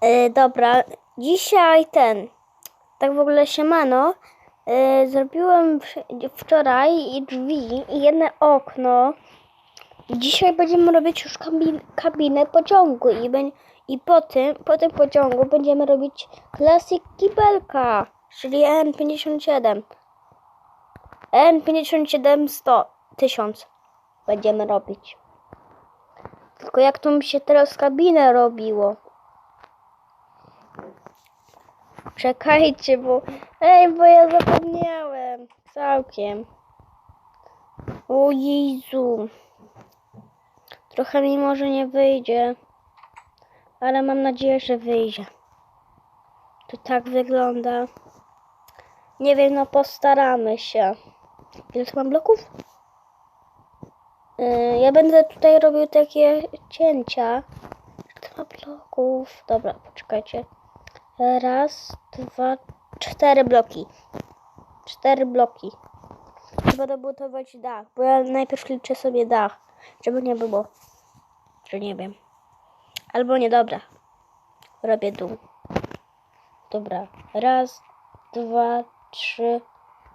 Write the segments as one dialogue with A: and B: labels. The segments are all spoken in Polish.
A: E, dobra, dzisiaj ten, tak w ogóle siemano, e, zrobiłem wczoraj i drzwi i jedno okno. Dzisiaj będziemy robić już kabin, kabinę pociągu i, i po, tym, po tym pociągu będziemy robić Classic Kibelka, czyli N57. N57 100, 1000 będziemy robić. Tylko jak to mi się teraz kabinę robiło? Czekajcie, bo. Ej, bo ja zapomniałem. Całkiem. O Jezu. Trochę mi może nie wyjdzie. Ale mam nadzieję, że wyjdzie. To tak wygląda. Nie wiem, no postaramy się. Ile tu mam bloków? Yy, ja będę tutaj robił takie cięcia. Ile tu ma bloków? Dobra, poczekajcie. Raz, dwa, cztery bloki. Cztery bloki. Trzeba dobudować dach, bo ja najpierw liczę sobie dach, żeby nie było, że nie wiem. Albo nie, dobra. Robię dół. Dobra. Raz, dwa, trzy,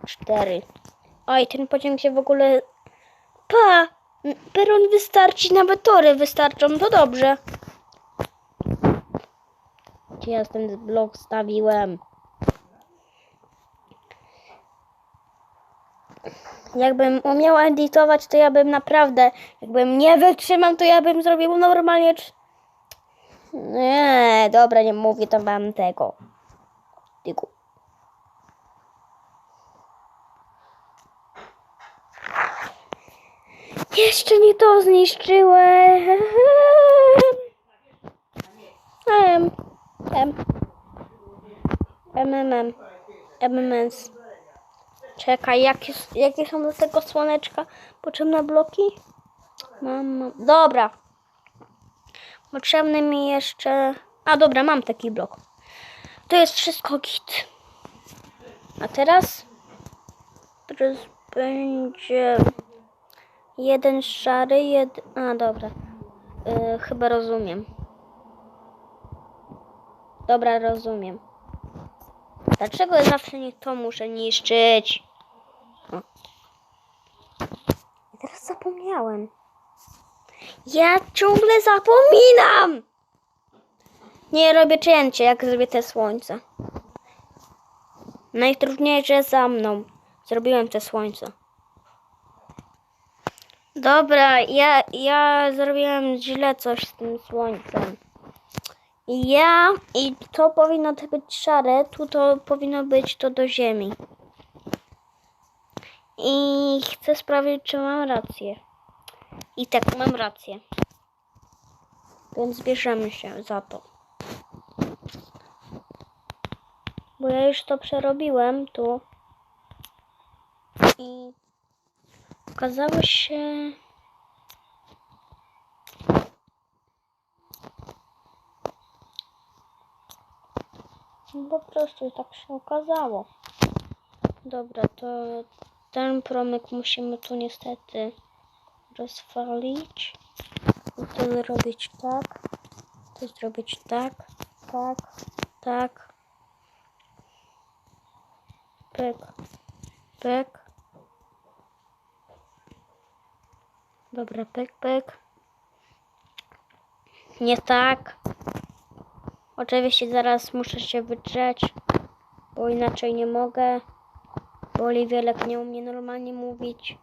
A: cztery. Oj, ten pociąg się w ogóle... Pa! Peron wystarczy, nawet tory wystarczą, to dobrze. Gdzie ja ten blok stawiłem? Jakbym umiał edytować, to ja bym naprawdę, jakbym nie wytrzymał, to ja bym zrobił normalnie. Nie, dobra, nie mówię, to mam tego. Tego. Jeszcze nie to zniszczyłem. MMM. MMS. Czekaj, jakie, jakie są do tego słoneczka potrzebne bloki? Mam, mam. Dobra. Potrzebny mi jeszcze... A dobra, mam taki blok. To jest wszystko git. A teraz? Teraz będzie... Jeden szary, jeden... A, dobra. Yy, chyba rozumiem. Dobra, rozumiem. Dlaczego ja zawsze nie to muszę niszczyć? O. Teraz zapomniałem. Ja ciągle zapominam! Nie robię cięcie, jak zrobię te słońce. Najtrudniejsze za mną. Zrobiłem te słońce. Dobra, ja, ja zrobiłem źle coś z tym słońcem. Ja i to powinno być szare, tu to powinno być to do ziemi. I chcę sprawdzić, czy mam rację. I tak, mam rację. Więc bierzemy się za to. Bo ja już to przerobiłem tu. I okazało się... Po prostu tak się okazało. Dobra, to ten promyk musimy tu niestety rozwalić. I to zrobić tak. To zrobić tak, tak, tak. Pyk, pyk. Dobra, pyk, pyk. Nie tak. Oczywiście zaraz muszę się wydrzeć, bo inaczej nie mogę. Bo Oliwielek nie umie normalnie mówić.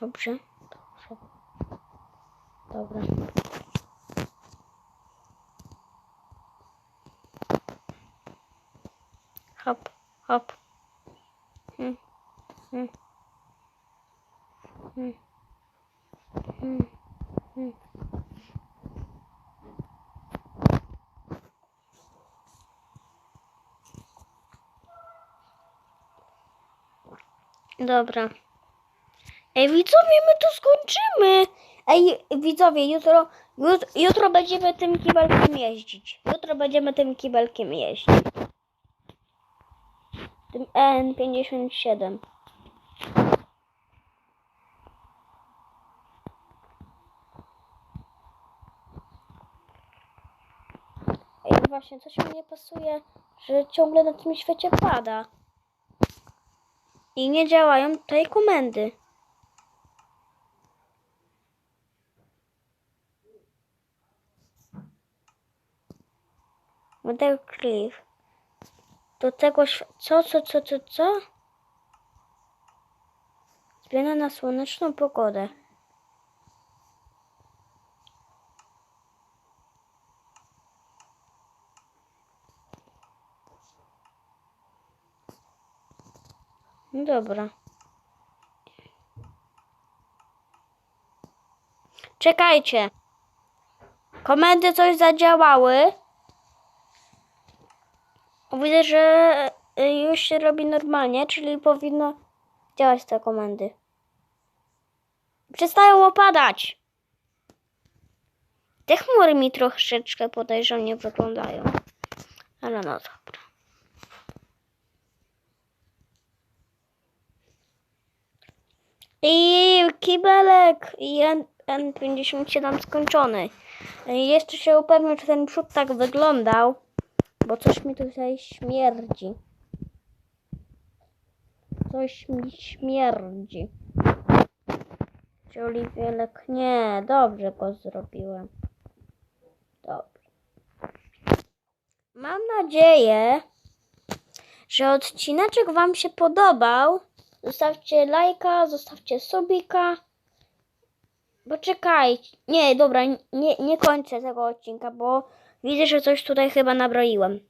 A: Dobrze? Dobrze. Dobra. Hop, hop. Hmm. Hmm. Dobra. Ej, widzowie, my to skończymy. Ej, widzowie, jutro, jutro, jutro będziemy tym kibelkiem jeździć. Jutro będziemy tym kibelkiem jeździć. Tym N57. właśnie, coś mi nie pasuje, że ciągle na tym świecie pada. I nie działają tutaj komendy. Model Cliff. Do tego co, co, co, co, co? Zmiana na słoneczną pogodę. Dobra. Czekajcie. Komendy coś zadziałały. Widzę, że y, już się robi normalnie, czyli powinno działać te komendy. Przestają opadać. Te chmury mi troszeczkę podejrzanie wyglądają. Ale no dobra. I kibelek i N- N57 skończony. Jeszcze się upewnię, czy ten przód tak wyglądał, bo coś mi tutaj śmierdzi. Coś mi śmierdzi. Czy Oliwielek? Nie, dobrze go zrobiłem. Dobrze. Mam nadzieję, że odcineczek Wam się podobał. Zostawcie lajka, zostawcie subika. Poczekajcie. Nie, dobra, nie, nie kończę tego odcinka, bo widzę, że coś tutaj chyba nabroiłem.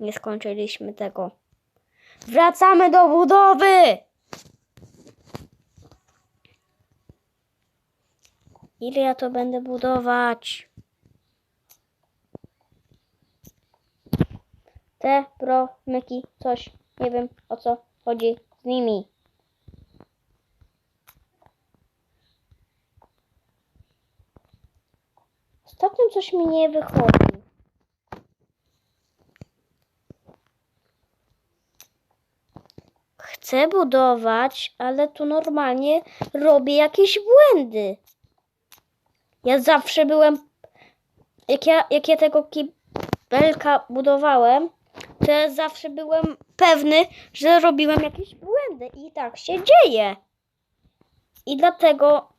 A: Nie skończyliśmy tego. Wracamy do budowy! Ile ja to będę budować? Te, pro, myki, coś. Nie wiem o co chodzi z nimi. Ostatnio coś mi nie wychodzi. Chcę budować, ale tu normalnie robię jakieś błędy. Ja zawsze byłem. Jak ja, jak ja tego kibelka budowałem, to zawsze byłem pewny, że robiłem jakieś błędy. I tak się dzieje. I dlatego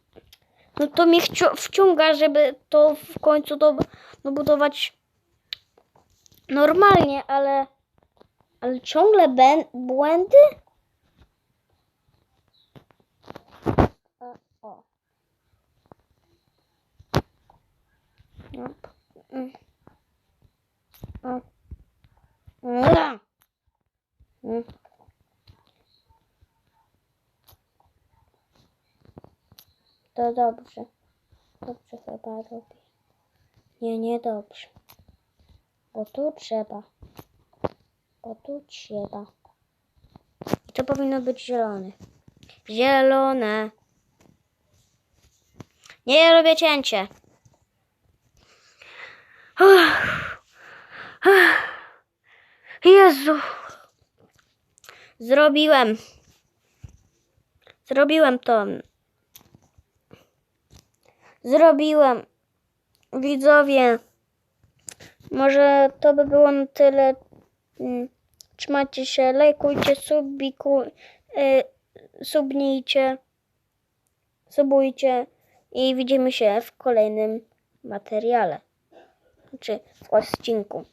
A: no to mnie wcią- wciąga, żeby to w końcu do, no, budować normalnie, ale, ale ciągle błędy? E, O. No. Mm. O. Ua. Mm. To dobrze. Dobrze chyba robię. Nie, nie dobrze. Bo tu trzeba. Bo tu trzeba. I to powinno być zielone. Zielone. Nie, robię cięcie. Jezu. Zrobiłem. Zrobiłem to. Zrobiłem. Widzowie. Może to by było na tyle. Mm, Trzymajcie się, lajkujcie, subiku, y, subnijcie, subujcie i widzimy się w kolejnym materiale. Czy w odcinku.